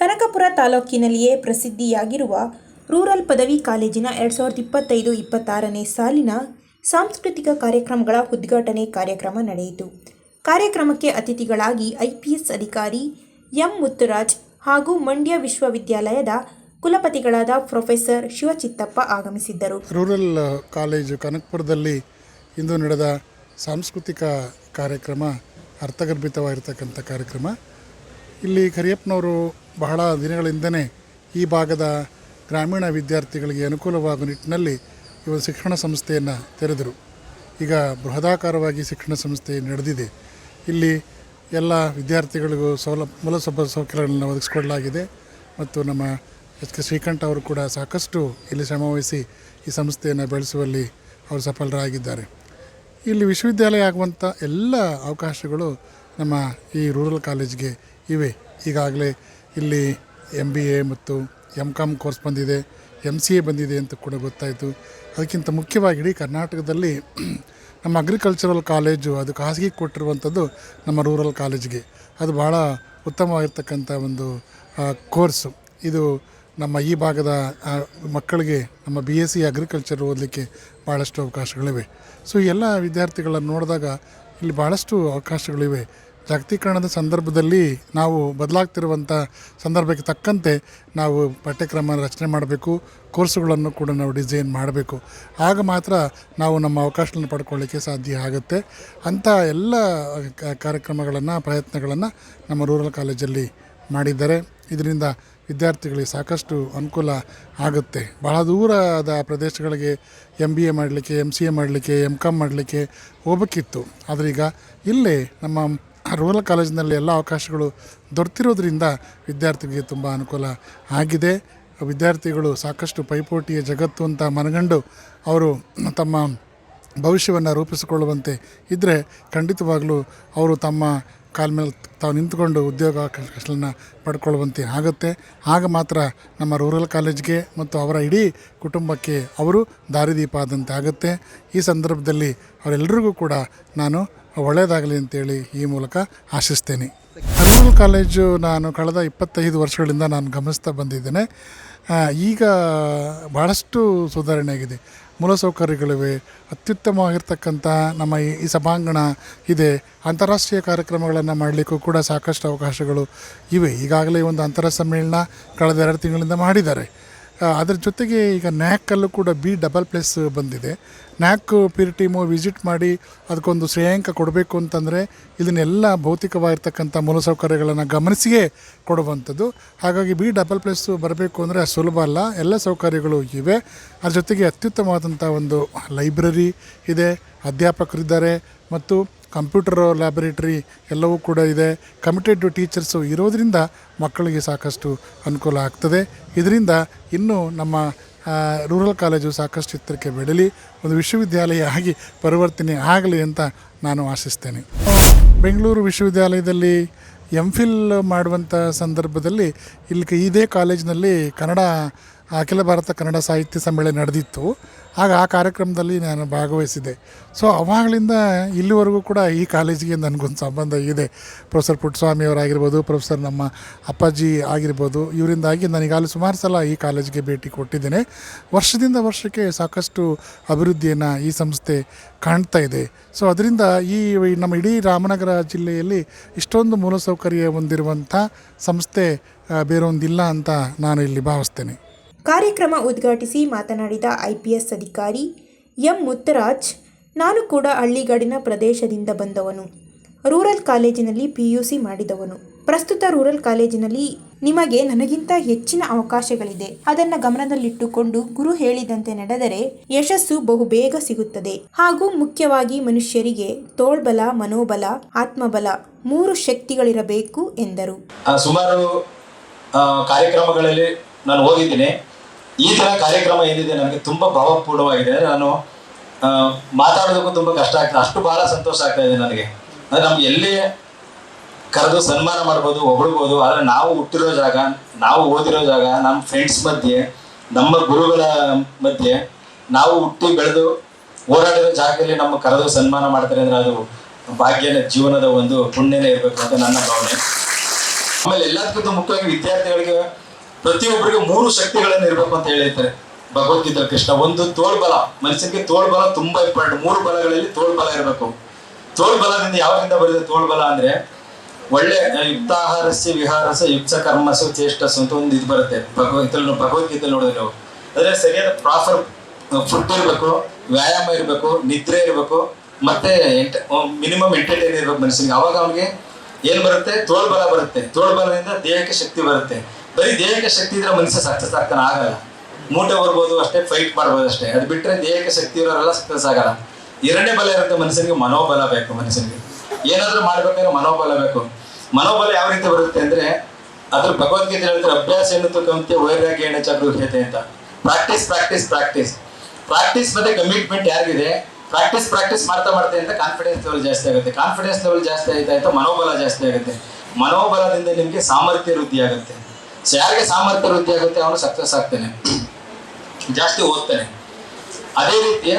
Kanakapura ತಾಲೂಕಿನಲ್ಲಿಯೇ ಪ್ರಸಿದ್ಧಿಯಾಗಿರುವ rural ಪದವಿ ಕಾಲೇಜಿನ ಎರಡು ಸಾವಿರದ ಇಪ್ಪತ್ತೈದು, ಇಪ್ಪತ್ತಾರನೇ ಸಾಲಿನ ಸಾಂಸ್ಕೃತಿಕ ಕಾರ್ಯಕ್ರಮಗಳ ಉದ್ಘಾಟನೆ ಕಾರ್ಯಕ್ರಮ ನಡೆಯಿತು. ಕಾರ್ಯಕ್ರಮಕ್ಕೆ ಅತಿಥಿಗಳಾಗಿ ಐಪಿಎಸ್ ಅಧಿಕಾರಿ ಎಂ ಮುತ್ತುರಾಜ್ ಹಾಗೂ ಮಂಡ್ಯ ವಿಶ್ವವಿದ್ಯಾಲಯದ ಕುಲಪತಿಗಳಾದ ಪ್ರೊಫೆಸರ್ ಶಿವಚಿತ್ತಪ್ಪ ಆಗಮಿಸಿದ್ದರು. ರೂರಲ್ ಕಾಲೇಜು ಕನಕಪುರದಲ್ಲಿ ಇಂದು ನಡೆದ ಸಾಂಸ್ಕೃತಿಕ ಕಾರ್ಯಕ್ರಮ ಅರ್ಥಗರ್ಭಿತವಾಗಿರ್ತಕ್ಕಂಥ ಕಾರ್ಯಕ್ರಮ. ಇಲ್ಲಿ ಕರಿಯಪ್ಪನವರು ಬಹಳ ದಿನಗಳಿಂದನೇ ಈ ಭಾಗದ ಗ್ರಾಮೀಣ ವಿದ್ಯಾರ್ಥಿಗಳಿಗೆ ಅನುಕೂಲವಾಗುವ ನಿಟ್ಟಿನಲ್ಲಿ ಇವರು ಶಿಕ್ಷಣ ಸಂಸ್ಥೆಯನ್ನು ತೆರೆದರು. ಈಗ ಬೃಹದಾಕಾರವಾಗಿ ಶಿಕ್ಷಣ ಸಂಸ್ಥೆ ನಡೆದಿದೆ. ಇಲ್ಲಿ ಎಲ್ಲ ವಿದ್ಯಾರ್ಥಿಗಳಿಗೂ ಸೌಲ ಮೂಲಸೌಲ ಸೌಕರ್ಯಗಳನ್ನು ಒದಗಿಸ್ಕೊಡಲಾಗಿದೆ ಮತ್ತು ನಮ್ಮ ಎಚ್ ಕೆ ಶ್ರೀಕಂಠ ಅವರು ಕೂಡ ಸಾಕಷ್ಟು ಇಲ್ಲಿ ಶ್ರಮವಹಿಸಿ ಈ ಸಂಸ್ಥೆಯನ್ನು ಬೆಳೆಸುವಲ್ಲಿ ಅವರು ಸಫಲರಾಗಿದ್ದಾರೆ. ಇಲ್ಲಿ ವಿಶ್ವವಿದ್ಯಾಲಯ ಆಗುವಂಥ ಎಲ್ಲ ಅವಕಾಶಗಳು ನಮ್ಮ ಈ ರೂರಲ್ ಕಾಲೇಜ್ಗೆ ಇವೆ. ಈಗಾಗಲೇ ಇಲ್ಲಿ ಎಂ ಬಿ ಎ ಮತ್ತು ಎಂ ಕಾಮ್ ಕೋರ್ಸ್ ಬಂದಿದೆ ಎಂ ಸಿ ಎ ಬಂದಿದೆ ಅಂತ ಕೂಡ ಗೊತ್ತಾಯಿತು. ಅದಕ್ಕಿಂತ ಮುಖ್ಯವಾಗಿ ಇಡೀ ಕರ್ನಾಟಕದಲ್ಲಿ ನಮ್ಮ ಅಗ್ರಿಕಲ್ಚರಲ್ ಕಾಲೇಜು ಅದು ಖಾಸಗಿ ಕೊಟ್ಟಿರುವಂಥದ್ದು ನಮ್ಮ ರೂರಲ್ ಕಾಲೇಜಿಗೆ ಅದು ಭಾಳ ಉತ್ತಮವಾಗಿರ್ತಕ್ಕಂಥ ಒಂದು ಕೋರ್ಸು ಇದು ನಮ್ಮ ಈ ಭಾಗದ ಮಕ್ಕಳಿಗೆ ನಮ್ಮ ಬಿ ಎಸ್ ಸಿ ಅಗ್ರಿಕಲ್ಚರ್ ಓದಲಿಕ್ಕೆ ಭಾಳಷ್ಟು ಅವಕಾಶಗಳಿವೆ. ಸೊ ಎಲ್ಲ ವಿದ್ಯಾರ್ಥಿಗಳನ್ನು ನೋಡಿದಾಗ ಇಲ್ಲಿ ಭಾಳಷ್ಟು ಅವಕಾಶಗಳಿವೆ. ಜಾಗತೀಕರಣದ ಸಂದರ್ಭದಲ್ಲಿ ನಾವು ಬದಲಾಗ್ತಿರುವಂಥ ಸಂದರ್ಭಕ್ಕೆ ತಕ್ಕಂತೆ ನಾವು ಪಠ್ಯಕ್ರಮ ರಚನೆ ಮಾಡಬೇಕು, ಕೋರ್ಸುಗಳನ್ನು ಕೂಡ ನಾವು ಡಿಸೈನ್ ಮಾಡಬೇಕು. ಆಗ ಮಾತ್ರ ನಾವು ನಮ್ಮ ಅವಕಾಶಗಳನ್ನು ಪಡ್ಕೊಳ್ಳಿಕ್ಕೆ ಸಾಧ್ಯ ಆಗುತ್ತೆ. ಅಂಥ ಎಲ್ಲ ಕಾರ್ಯಕ್ರಮಗಳನ್ನು, ಪ್ರಯತ್ನಗಳನ್ನು ನಮ್ಮ ರೂರಲ್ ಕಾಲೇಜಲ್ಲಿ ಮಾಡಿದ್ದಾರೆ. ಇದರಿಂದ ವಿದ್ಯಾರ್ಥಿಗಳಿಗೆ ಸಾಕಷ್ಟು ಅನುಕೂಲ ಆಗುತ್ತೆ. ಬಹಳ ದೂರದ ಪ್ರದೇಶಗಳಿಗೆ ಎಂ ಬಿ ಎ ಮಾಡಲಿಕ್ಕೆ ಎಂ ಸಿ ಎ ಮಾಡಲಿಕ್ಕೆ ಎಂ ಕಾಮ್ ಮಾಡಲಿಕ್ಕೆ ಹೋಗಬೇಕಿತ್ತು. ಆದರೆ ಈಗ ಇಲ್ಲೇ ನಮ್ಮ ರೂರಲ್ ಕಾಲೇಜಿನಲ್ಲಿ ಎಲ್ಲ ಅವಕಾಶಗಳು ದೊರೆತಿರೋದ್ರಿಂದ ವಿದ್ಯಾರ್ಥಿಗಳಿಗೆ ತುಂಬ ಅನುಕೂಲ ಆಗಿದೆ. ವಿದ್ಯಾರ್ಥಿಗಳು ಸಾಕಷ್ಟು ಪೈಪೋಟಿಯ ಜಗತ್ತು ಅಂತ ಮನಗಂಡು ಅವರು ತಮ್ಮ ಭವಿಷ್ಯವನ್ನು ರೂಪಿಸಿಕೊಳ್ಳುವಂತೆ ಇದ್ದರೆ ಖಂಡಿತವಾಗಲೂ ಅವರು ತಮ್ಮ ಕಾಲ ಮೇಲೆ ತಾವು ನಿಂತುಕೊಂಡು ಉದ್ಯೋಗಾವಕಾಶಗಳನ್ನು ಪಡ್ಕೊಳ್ಳುವಂತೆ ಆಗುತ್ತೆ. ಆಗ ಮಾತ್ರ ನಮ್ಮ ರೂರಲ್ ಕಾಲೇಜ್ಗೆ ಮತ್ತು ಅವರ ಇಡೀ ಕುಟುಂಬಕ್ಕೆ ಅವರು ದಾರಿದೀಪ ಆದಂತೆ ಆಗುತ್ತೆ. ಈ ಸಂದರ್ಭದಲ್ಲಿ ಅವರೆಲ್ಲರಿಗೂ ಕೂಡ ನಾನು ಒಳ್ಳೆಯದಾಗಲಿ ಅಂತೇಳಿ ಈ ಮೂಲಕ ಆಶಿಸ್ತೇನೆ. ರೂರಲ್ ಕಾಲೇಜು ನಾನು ಕಳೆದ ಇಪ್ಪತ್ತೈದು ವರ್ಷಗಳಿಂದ ನಾನು ಗಮನಿಸ್ತಾ ಬಂದಿದ್ದೇನೆ. ಈಗ ಭಾಳಷ್ಟು ಸುಧಾರಣೆ ಆಗಿದೆ. ಮೂಲಸೌಕರ್ಯಗಳಿವೆ ಅತ್ಯುತ್ತಮವಾಗಿರ್ತಕ್ಕಂಥ ನಮ್ಮ ಈ ಸಭಾಂಗಣ ಇದೆ, ಅಂತಾರಾಷ್ಟ್ರೀಯ ಕಾರ್ಯಕ್ರಮಗಳನ್ನು ಮಾಡಲಿಕ್ಕೂ ಕೂಡ ಸಾಕಷ್ಟು ಅವಕಾಶಗಳು ಇವೆ. ಈಗಾಗಲೇ ಒಂದು ಅಂತರ ಸಮ್ಮೇಳನ ಕಳೆದ ಎರಡು ತಿಂಗಳಿಂದ ಮಾಡಿದ್ದಾರೆ. ಅದ್ರ ಜೊತೆಗೆ ಈಗ ನ್ಯಾಕಲ್ಲೂ ಕೂಡ ಬಿ ಡಬಲ್ ಪ್ಲಸ್ ಬಂದಿದೆ. ನ್ಯಾಕ್ ಪೀರ್ ಟೀಮು ವಿಸಿಟ್ ಮಾಡಿ ಅದಕ್ಕೊಂದು ಶ್ರೇಯಾಂಕ ಕೊಡಬೇಕು ಅಂತಂದರೆ ಇದನ್ನೆಲ್ಲ ಭೌತಿಕವಾಗಿರ್ತಕ್ಕಂಥ ಮೂಲಸೌಕರ್ಯಗಳನ್ನು ಗಮನಿಸಿಯೇ ಕೊಡುವಂಥದ್ದು. ಹಾಗಾಗಿ ಬಿ ಡಬಲ್ ಪ್ಲಸ್ ಬರಬೇಕು ಅಂದರೆ ಅದು ಸುಲಭ ಅಲ್ಲ, ಎಲ್ಲ ಸೌಕರ್ಯಗಳು ಇವೆ. ಅದ್ರ ಜೊತೆಗೆ ಅತ್ಯುತ್ತಮವಾದಂಥ ಒಂದು ಲೈಬ್ರರಿ ಇದೆ, ಅಧ್ಯಾಪಕರಿದ್ದಾರೆ ಮತ್ತು ಕಂಪ್ಯೂಟರ್ ಲ್ಯಾಬೊರೇಟ್ರಿ ಎಲ್ಲವೂ ಕೂಡ ಇದೆ. ಕಮಿಟೆಡ್ ಟೀಚರ್ಸು ಇರೋದರಿಂದ ಮಕ್ಕಳಿಗೆ ಸಾಕಷ್ಟು ಅನುಕೂಲ ಆಗ್ತದೆ. ಇದರಿಂದ ಇನ್ನೂ ನಮ್ಮ ರೂರಲ್ ಕಾಲೇಜು ಸಾಕಷ್ಟು ಎತ್ತರಕ್ಕೆ ಬೆಳಲಿ. ಒಂದು ವಿಶ್ವವಿದ್ಯಾಲಯ ಆಗಿ ಪರಿವರ್ತನೆ ಆಗಲಿ ಅಂತ ನಾನು ಆಶಿಸ್ತೇನೆ. ಬೆಂಗಳೂರು ವಿಶ್ವವಿದ್ಯಾಲಯದಲ್ಲಿ ಎಂ ಫಿಲ್ ಮಾಡುವಂಥ ಸಂದರ್ಭದಲ್ಲಿ ಇಲ್ಲಿ ಇದೇ ಕಾಲೇಜಿನಲ್ಲಿ ಕನ್ನಡ ಅಖಿಲ ಭಾರತ ಕನ್ನಡ ಸಾಹಿತ್ಯ ಸಮ್ಮೇಳನ ನಡೆದಿತ್ತು. ಆಗ ಆ ಕಾರ್ಯಕ್ರಮದಲ್ಲಿ ನಾನು ಭಾಗವಹಿಸಿದ್ದೆ. ಸೊ ಅವಾಗಲಿಂದ ಇಲ್ಲಿವರೆಗೂ ಕೂಡ ಈ ಕಾಲೇಜಿಗೆ ನನಗೊಂದು ಸಂಬಂಧ ಇದೆ. ಪ್ರೊಫೆಸರ್ ಪುಟ್ಟಸ್ವಾಮಿ ಅವರಾಗಿರ್ಬೋದು, ಪ್ರೊಫೆಸರ್ ನಮ್ಮ ಅಪ್ಪಾಜಿ ಆಗಿರ್ಬೋದು, ಇವರಿಂದಾಗಿ ನನಗೆ ಈಗಾಗಲೇ ಸುಮಾರು ಸಲ ಈ ಕಾಲೇಜಿಗೆ ಭೇಟಿ ಕೊಟ್ಟಿದ್ದೇನೆ. ವರ್ಷದಿಂದ ವರ್ಷಕ್ಕೆ ಸಾಕಷ್ಟು ಅಭಿವೃದ್ಧಿಯನ್ನು ಈ ಸಂಸ್ಥೆ ಕಾಣ್ತಾ ಇದೆ. ಸೊ ಅದರಿಂದ ಈ ನಮ್ಮ ಇಡೀ ರಾಮನಗರ ಜಿಲ್ಲೆಯಲ್ಲಿ ಇಷ್ಟೊಂದು ಮೂಲಸೌಕರ್ಯ ಹೊಂದಿರುವಂಥ ಸಂಸ್ಥೆ ಬೇರೊಂದಿಲ್ಲ ಅಂತ ನಾನು ಇಲ್ಲಿ ಭಾವಿಸ್ತೇನೆ. ಕಾರ್ಯಕ್ರಮ ಉದ್ಘಾಟಿಸಿ ಮಾತನಾಡಿದ ಐಪಿಎಸ್ ಅಧಿಕಾರಿ ಎಂ ಮುತ್ತರಾಜ್, ನಾನು ಕೂಡ ಹಳ್ಳಿಗಾಡಿನ ಪ್ರದೇಶದಿಂದ ಬಂದವನು. ರೂರಲ್ ಕಾಲೇಜಿನಲ್ಲಿ ಪಿಯುಸಿ ಮಾಡಿದವನು. ಪ್ರಸ್ತುತ ರೂರಲ್ ಕಾಲೇಜಿನಲ್ಲಿ ನಿಮಗೆ ನನಗಿಂತ ಹೆಚ್ಚಿನ ಅವಕಾಶಗಳಿದೆ. ಅದನ್ನು ಗಮನದಲ್ಲಿಟ್ಟುಕೊಂಡು ಗುರು ಹೇಳಿದಂತೆ ನಡೆದರೆ ಯಶಸ್ಸು ಬಹುಬೇಗ ಸಿಗುತ್ತದೆ. ಹಾಗೂ ಮುಖ್ಯವಾಗಿ ಮನುಷ್ಯರಿಗೆ ತೋಳ್ಬಲ, ಮನೋಬಲ, ಆತ್ಮಬಲ ಮೂರು ಶಕ್ತಿಗಳಿರಬೇಕು ಎಂದರು. ಸುಮಾರು ಕಾರ್ಯಕ್ರಮಗಳಲ್ಲಿ ನಾನು ಹೋಗಿದ್ದೀನಿ. ಈ ತರ ಕಾರ್ಯಕ್ರಮ ಏನಿದೆ ನನಗೆ ತುಂಬಾ ಭಾವಪೂರ್ಣವಾಗಿದೆ. ನಾನು ಮಾತಾಡೋದಕ್ಕೂ ತುಂಬಾ ಕಷ್ಟ ಆಗ್ತದೆ. ಅಷ್ಟು ಬಹಳ ಸಂತೋಷ ಆಗ್ತಾ ಇದೆ ನನಗೆ. ಅಂದ್ರೆ ನಮ್ಗೆ ಎಲ್ಲಿ ಕರೆದು ಸನ್ಮಾನ ಮಾಡ್ಬೋದು, ಹೊಗಳ್ಬೋದು, ಆದರೆ ನಾವು ಹುಟ್ಟಿರೋ ಜಾಗ, ನಾವು ಓದಿರೋ ಜಾಗ, ನಮ್ಮ ಫ್ರೆಂಡ್ಸ್ ಮಧ್ಯೆ, ನಮ್ಮ ಗುರುಗಳ ಮಧ್ಯೆ, ನಾವು ಹುಟ್ಟಿ ಬೆಳೆದು ಓಡಾಡಿರೋ ಜಾಗದಲ್ಲಿ ನಮ್ಮ ಕರೆದು ಸನ್ಮಾನ ಮಾಡ್ತಾರೆ ಅಂದ್ರೆ ಅದು ಭಾಗ್ಯನ ಜೀವನದ ಒಂದು ಪುಣ್ಯನೇ ಇರಬೇಕು ಅಂತ ನನ್ನ ಭಾವನೆ. ಆಮೇಲೆ ಎಲ್ಲದಕ್ಕಿಂತ ಮುಖ್ಯವಾಗಿ ವಿದ್ಯಾರ್ಥಿಗಳಿಗೆ ಪ್ರತಿಯೊಬ್ಬರಿಗೆ ಮೂರು ಶಕ್ತಿಗಳನ್ನು ಇರಬೇಕು ಅಂತ ಹೇಳಿರ್ತಾರೆ ಭಗವದ್ಗೀತ ಕೃಷ್ಣ, ಒಂದು ತೋಳ್ಬಲ ಮನುಷ್ಯನಿಗೆ ತೋಳ್ಬಲ ತುಂಬಾ ಇಂಪಾರ್ಟೆಂಟ್ ಮೂರು ಬಲಗಳಲ್ಲಿ ತೋಳ್ಬಲ ಇರಬೇಕು. ತೋಳ್ಬಲದಿಂದ ಯಾವಾಗಿಂದ ಬರುತ್ತೆ ತೋಳ್ಬಲ ಅಂದ್ರೆ, ಒಳ್ಳೆ ಯುಕ್ತಾಹಾರಸ್ಯ ವಿಹಾರಸ ಯುಕ್ತ ಕರ್ಮಸು ಚೇಷ್ಟ ಅಂತ ಒಂದು ಇದು ಬರುತ್ತೆ. ಭಗವದ್ಗೀತೆ ಭಗವದ್ಗೀತೆ ನೋಡಿದ್ರೆ ನಾವು. ಅಂದ್ರೆ ಸರಿಯಾದ ಪ್ರಾಪರ್ ಫುಡ್ ಇರಬೇಕು, ವ್ಯಾಯಾಮ ಇರಬೇಕು, ನಿದ್ರೆ ಇರಬೇಕು, ಮತ್ತೆ ಮಿನಿಮಮ್ ಎಂಟರ್ಟೈನ್ ಇರ್ಬೇಕು ಮನಸ್ಸಿಗೆ. ಅವಾಗ ಅವನಿಗೆ ಏನ್ ಬರುತ್ತೆ? ತೋಳ್ಬಲ ಬರುತ್ತೆ. ತೋಳ್ಬಲದಿಂದ ದೇಹಕ್ಕೆ ಶಕ್ತಿ ಬರುತ್ತೆ. ಬರೀ ದೇಹಕ್ಕೆ ಶಕ್ತಿ ಇದ್ರೆ ಮನುಷ್ಯ ಸಕ್ಸಸ್ ಆಗ್ತಾನೆ, ಆಗಲ್ಲ. ಮೂಟೆ ಬರ್ಬೋದು ಅಷ್ಟೇ ಫೈಟ್ ಮಾಡ್ಬೋದು ಅಷ್ಟೇ. ಅದು ಬಿಟ್ಟರೆ ದೇಹಕ್ಕೆ ಶಕ್ತಿ ಇರೋರೆಲ್ಲ ಸಕ್ಸಸ್ ಆಗಲ್ಲ. ಎರಡನೇ ಬಲ ಇರುತ್ತೆ ಮನುಷ್ಯನಿಗೆ, ಮನೋಬಲ ಬೇಕು ಮನುಷ್ಯನಿಗೆ. ಏನಾದರೂ ಮಾಡ್ಬೇಕಾದ್ರೆ ಮನೋಬಲ ಬೇಕು. ಮನೋಬಲ ಯಾವ ರೀತಿ ಬರುತ್ತೆ ಅಂದ್ರೆ, ಅದ್ರ ಭಗವದ್ಗೀತೆ ಹೇಳಿದ್ರೆ ಅಭ್ಯಾಸ ಏನು ಕವಿತೆ ವೈರಾಗ್ಯ ಎಣ್ಣ ಚಕ್ರಹ್ಯತೆ ಅಂತ. ಪ್ರಾಕ್ಟೀಸ್ ಪ್ರಾಕ್ಟೀಸ್ ಪ್ರಾಕ್ಟೀಸ್ ಪ್ರಾಕ್ಟೀಸ್ ಮತ್ತೆ ಕಮಿಟ್ಮೆಂಟ್ ಯಾರಿಗಿದೆ? ಪ್ರಾಕ್ಟೀಸ್ ಪ್ರಾಕ್ಟೀಸ್ ಮಾಡ್ತಾ ಮಾಡ್ತಾ ಅಂತ ಕಾನ್ಫಿಡೆನ್ಸ್ ಲೆವೆಲ್ ಜಾಸ್ತಿ ಆಗುತ್ತೆ. ಕಾನ್ಫಿಡೆನ್ಸ್ ಲೆವೆಲ್ ಜಾಸ್ತಿ ಆಯ್ತಾ ಆಯ್ತಾ ಮನೋಬಲ ಜಾಸ್ತಿ ಆಗುತ್ತೆ. ಮನೋಬಲದಿಂದ ನಿಮಗೆ ಸಾಮರ್ಥ್ಯ ವೃದ್ಧಿ ಆಗುತ್ತೆ. ಸೊ ಯಾರಿಗೆ ಸಾಮರ್ಥ್ಯ ವೃದ್ಧಿ ಆಗುತ್ತೆ ಅವನು ಸಕ್ಸಸ್ ಆಗ್ತಾನೆ. ಜಾಸ್ತಿ ಓದ್ತಾನೆ. ಅದೇ ರೀತಿ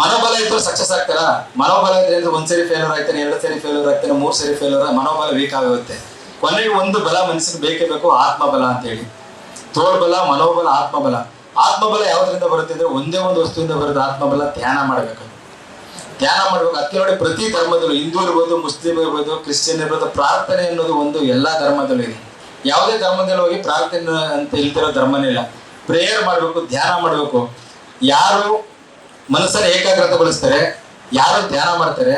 ಮನೋಬಲ ಇದ್ರೆ ಸಕ್ಸಸ್ ಆಗ್ತಾರ? ಮನೋಬಲ ಇದ್ರೆ ಅಂದ್ರೆ ಒಂದ್ ಸರಿ ಫೇಲ್ಯೂರ್ ಆಯ್ತಾನೆ ಎರಡು ಸರಿ ಫೇಲ್ಯೂರ್ ಆಗ್ತಾನೆ, ಮೂರು ಸರಿ ಫೇಲ್ಯೂರ್ ಮನೋಬಲ ವೀಕ್ ಆಗುತ್ತೆ ಕೊನೆಗೆ ಒಂದು ಬಲ ಮನಸ್ಸಿಗೆ ಬೇಕೇ ಬೇಕು, ಆತ್ಮಬಲ ಅಂತ ಹೇಳಿ ತೋಳ್ಬಲ, ಮನೋಬಲ, ಆತ್ಮಬಲ. ಆತ್ಮಬಲ ಯಾವ್ದ್ರಿಂದ ಬರುತ್ತೆ ಅಂದ್ರೆ ಒಂದೇ ಒಂದು ವಸ್ತುವಿಂದ ಬರುತ್ತೆ ಆತ್ಮಬಲ, ಧ್ಯಾನ ಮಾಡಬೇಕು. ಧ್ಯಾನ ಮಾಡ್ಬೇಕು. ಅದಕ್ಕೆ ನೋಡಿ ಪ್ರತಿ ಧರ್ಮದಲ್ಲೂ ಹಿಂದೂ ಇರ್ಬೋದು, ಮುಸ್ಲಿಂ ಇರ್ಬೋದು, ಕ್ರಿಶ್ಚಿಯನ್ ಇರ್ಬೋದು, ಪ್ರಾರ್ಥನೆ ಅನ್ನೋದು ಒಂದು ಎಲ್ಲಾ ಧರ್ಮದಲ್ಲೂ ಇದೆ. ಯಾವುದೇ ಧರ್ಮದಲ್ಲಿ ಹೋಗಿ ಪ್ರಾರ್ಥನೆ ಅಂತ ಹೇಳ್ತಿರೋ ಧರ್ಮನೇ ಇಲ್ಲ. ಪ್ರೇಯರ್ ಮಾಡಬೇಕು, ಧ್ಯಾನ ಮಾಡಬೇಕು. ಯಾರು ಮನಸ್ಸನ್ನು ಏಕಾಗ್ರತೆಗೊಳಿಸ್ತಾರೆ, ಯಾರು ಧ್ಯಾನ ಮಾಡ್ತಾರೆ,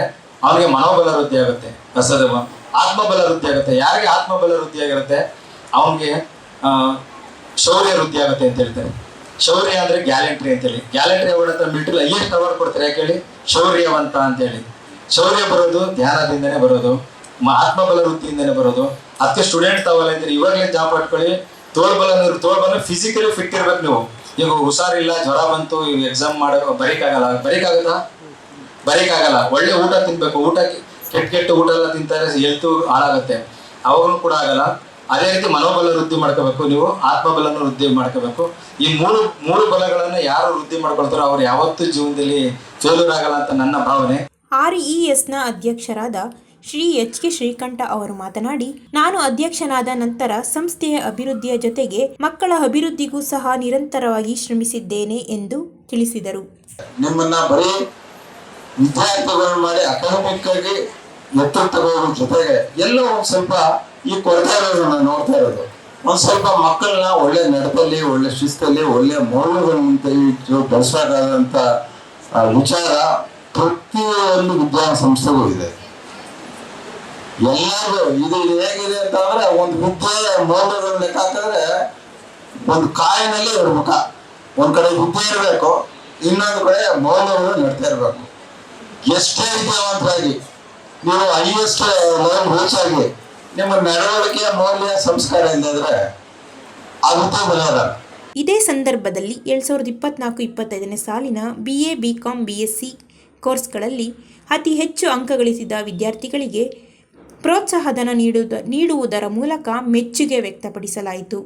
ಅವನಿಗೆ ಮನೋಬಲ ವೃದ್ಧಿ ಆಗುತ್ತೆ ರಸದ ಆತ್ಮಬಲ ವೃದ್ಧಿ ಆಗುತ್ತೆ. ಯಾರಿಗೆ ಆತ್ಮಬಲ ವೃದ್ಧಿ ಆಗಿರುತ್ತೆ? ಅವನಿಗೆ ಶೌರ್ಯ ವೃದ್ಧಿ ಆಗುತ್ತೆ ಅಂತ ಹೇಳ್ತಾರೆ. ಶೌರ್ಯ ಅಂದ್ರೆ ಗ್ಯಾಲೆಂಟ್ರಿ ಅಂತೇಳಿ ಗ್ಯಾಲೆಂಟ್ರಿ ಅವಾರ್ಡ್ ಅಂತ ಮಿಲ್ಟ್ರಿ ಹೈಯೆಸ್ಟ್ ಅವಾರ್ಡ್ ಕೊಡ್ತಾರೆ ಯಾಕೆ ಹೇಳಿ? ಶೌರ್ಯವಂತ ಅಂತೇಳಿ ಶೌರ್ಯ ಬರೋದು, ಧ್ಯಾನದಿಂದನೇ ಬರೋದು ಆತ್ಮಬಲ ವೃತ್ತಿಯಿಂದನೇ ಬರೋದು. ಅದಕ್ಕೆ ಸ್ಟೂಡೆಂಟ್ ತಾವಲ್ಲ ಇದ್ರೆ ಇವಾಗಲೇ ಜಾಬ್ ಪಟ್ಕೊಳ್ಳಿ ತೋಳ್ಬಲ ಅಂದ್ರೆ ತೋಳ್ಬಲ ಫಿಸಿಕಲಿ ಫಿಟ್ ಇರ್ಬೇಕು ನೀವು. ಈಗ ಹುಷಾರಿಲ್ಲ, ಜ್ವರ ಬಂತು, ಈಗ ಎಕ್ಸಾಮ್ ಮಾಡೋ, ಬರೀಕಾಗಲ್ಲ. ಬರೀಕಾಗತ್ತಾ? ಬರೀಕಾಗಲ್ಲ. ಒಳ್ಳೆ ಊಟ ತಿನ್ಬೇಕು. ಊಟ ಕೆಟ್ಟ ಕೆಟ್ಟ ಊಟ ಎಲ್ಲ ತಿಂತಾರೆ ಹೆಲ್ತ್ ಹಾಳಾಗುತ್ತೆ. ಅವಾಗಲೂ ಕೂಡ ಆಗಲ್ಲ. ಅದೇ ರೀತಿ ಮನೋಬಲ ವೃದ್ಧಿ ಮಾಡ್ಕೋಬೇಕು ನೀವು. ಆತ್ಮಬಲನ ವೃದ್ಧಿ ಮಾಡ್ಕೋಬೇಕು. ಈ ಮೂರು ಮೂರು ಬಲಗಳನ್ನ ಯಾರು ವೃದ್ಧಿ ಮಾಡ್ಕೊಳ್ತಾರೋ ಅವ್ರು ಯಾವತ್ತೂ ಜೀವನದಲ್ಲಿ ಚೋದರಾಗಲ್ಲ ಅಂತ ನನ್ನ ಭಾವನೆ. ಆರ್ ಇ ಎಸ್ನ ಅಧ್ಯಕ್ಷರಾದ ಶ್ರೀ ಎಚ್ ಕೆ ಶ್ರೀಕಂಠ ಅವರು ಮಾತನಾಡಿ, ನಾನು ಅಧ್ಯಕ್ಷನಾದ ನಂತರ ಸಂಸ್ಥೆಯ ಅಭಿವೃದ್ಧಿಯ ಜೊತೆಗೆ ಮಕ್ಕಳ ಅಭಿವೃದ್ಧಿಗೂ ಸಹ ನಿರಂತರವಾಗಿ ಶ್ರಮಿಸಿದ್ದೇನೆ ಎಂದು ತಿಳಿಸಿದರು. ನಿಮ್ಮನ್ನ ಬರೀ ವಿದ್ಯಾರ್ಥಿಗಳನ್ನು ಮಾಡಿ ಅಕಾಡೆಮಿಕ್ ಆಗಿ ಜೊತೆಗೆ ಎಲ್ಲೋ ಒಂದ್ ಸ್ವಲ್ಪ ಈ ಕೊರತೆ ಇರೋದು ನಾನು ನೋಡ್ತಾ ಇರೋದು. ಒಂದ್ ಸ್ವಲ್ಪ ಮಕ್ಕಳನ್ನ ಒಳ್ಳೆ ನಡತಲ್ಲಿ, ಒಳ್ಳೆ ಶಿಸ್ತಲ್ಲಿ, ಒಳ್ಳೆ ಮೌಲ್ಯಗಳಂತ ಇಟ್ಟು ಬೆಳೆಸಬೇಕಾದಂತ ವಿಚಾರ ಪ್ರತಿಯೊಂದು ವಿದ್ಯಾಸಂಸ್ಥೆಗೂ ಇದೆ. ಎಲ್ಲರಿಗೂ ಇದು ಹೇಗಿದೆ ಅಂತ ಅಂದ್ರೆ ಒಂದು ವಿದ್ಯೆ ಮೌಲ್ಯಗಳು ಲೆಕ್ಕ ಹಾಕಿದ್ರೆ ಒಂದು ಕಾಯಿನಲ್ಲಿ ಮುಖ. ಒಂದ್ ಕಡೆ ವಿದ್ಯೆ ಇರಬೇಕು, ಇನ್ನೊಂದು ಕಡೆ ಮೌಲ್ಯಗಳು ನಡ್ತಾ ಇರ್ಬೇಕು. ಎಷ್ಟೇ ವಿದ್ಯಾವಂತರಾಗಿ, ನೀವು ಹೈಯೆಸ್ಟ್ ಲೆವೆಲ್ ರೀಚ್ ಆಗಿ ನಿಮ್ಮ ನಡವಳಿಕೆ ಮೌಲ್ಯ ಸಂಸ್ಕಾರ ಇಲ್ಲದ್ರೆ ಆ ಬೆಳೆಯಲ್ಲ ಇದೇ ಸಂದರ್ಭದಲ್ಲಿ ಎರಡು ಸಾವಿರದ ಇಪ್ಪತ್ನಾಲ್ಕು, ಇಪ್ಪತ್ತೈದನೇ ಸಾಲಿನ B A B com B S C ಕೋರ್ಸ್ಗಳಲ್ಲಿ ಅತಿ ಹೆಚ್ಚು ಅಂಕ ಗಳಿಸಿದ ವಿದ್ಯಾರ್ಥಿಗಳಿಗೆ ಪ್ರೋತ್ಸಾಹಧನ ನೀಡುವುದ ನೀಡುವುದರ ಮೂಲಕ ಮೆಚ್ಚುಗೆ ವ್ಯಕ್ತಪಡಿಸಲಾಯಿತು.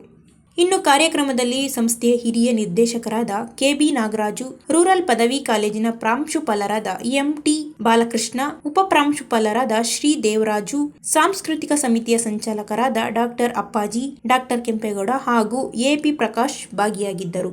ಇನ್ನು ಕಾರ್ಯಕ್ರಮದಲ್ಲಿ ಸಂಸ್ಥೆಯ ಹಿರಿಯ ನಿರ್ದೇಶಕರಾದ ಕೆಬಿ ನಾಗರಾಜು, ರೂರಲ್ ಪದವಿ ಕಾಲೇಜಿನ ಪ್ರಾಂಶುಪಾಲರಾದ ಎಂ ಟಿ ಬಾಲಕೃಷ್ಣ ಉಪಪ್ರಾಂಶುಪಾಲರಾದ ಶ್ರೀ ದೇವರಾಜು, ಸಾಂಸ್ಕೃತಿಕ ಸಮಿತಿಯ ಸಂಚಾಲಕರಾದ ಡಾಕ್ಟರ್ ಅಪ್ಪಾಜಿ, ಡಾಕ್ಟರ್ ಕೆಂಪೇಗೌಡ ಹಾಗೂ ಎಪಿ ಪ್ರಕಾಶ್ ಭಾಗಿಯಾಗಿದ್ದರು.